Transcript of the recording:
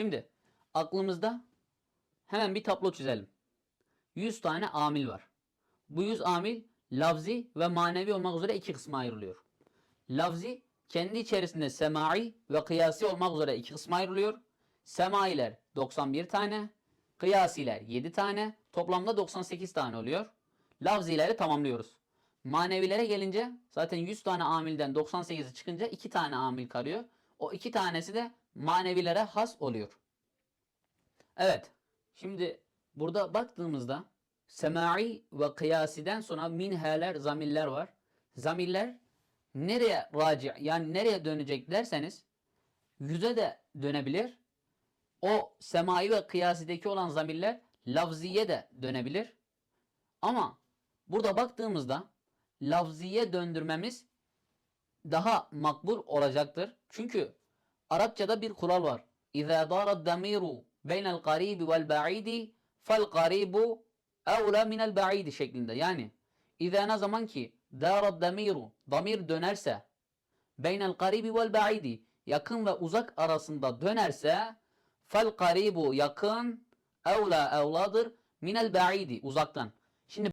Şimdi aklımızda hemen bir tablo çizelim. 100 tane amil var. Bu 100 amil lafzi ve manevi olmak üzere iki kısma ayrılıyor. Lafzi kendi içerisinde semai ve kıyasi olmak üzere iki kısma ayrılıyor. Semailer 91 tane, kıyasiler 7 tane, toplamda 98 tane oluyor. Lafzileri tamamlıyoruz. Manevilere gelince zaten 100 tane amilden 98'i çıkınca 2 tane amil kalıyor. O 2 tanesi de manevilere has oluyor. Evet. Şimdi burada baktığımızda semai ve kıyasiden sonra minheler, zamiller var. Zamiller nereye raci yani nereye dönecek derseniz yüze de dönebilir. O semai ve kıyasideki olan zamiller lafziye de dönebilir. Ama burada baktığımızda lafziye döndürmemiz daha makbul olacaktır. Çünkü Arapçada bir kural var. İza dara damiru beynel garibi vel ba'idi fel garibu evla minel ba'idi şeklinde. Yani İza ne zaman ki dara damiru damir dönerse beynel garibi vel ba'idi yakın ve uzak arasında dönerse fel garibu yakın evla evladır minel ba'idi uzaktan.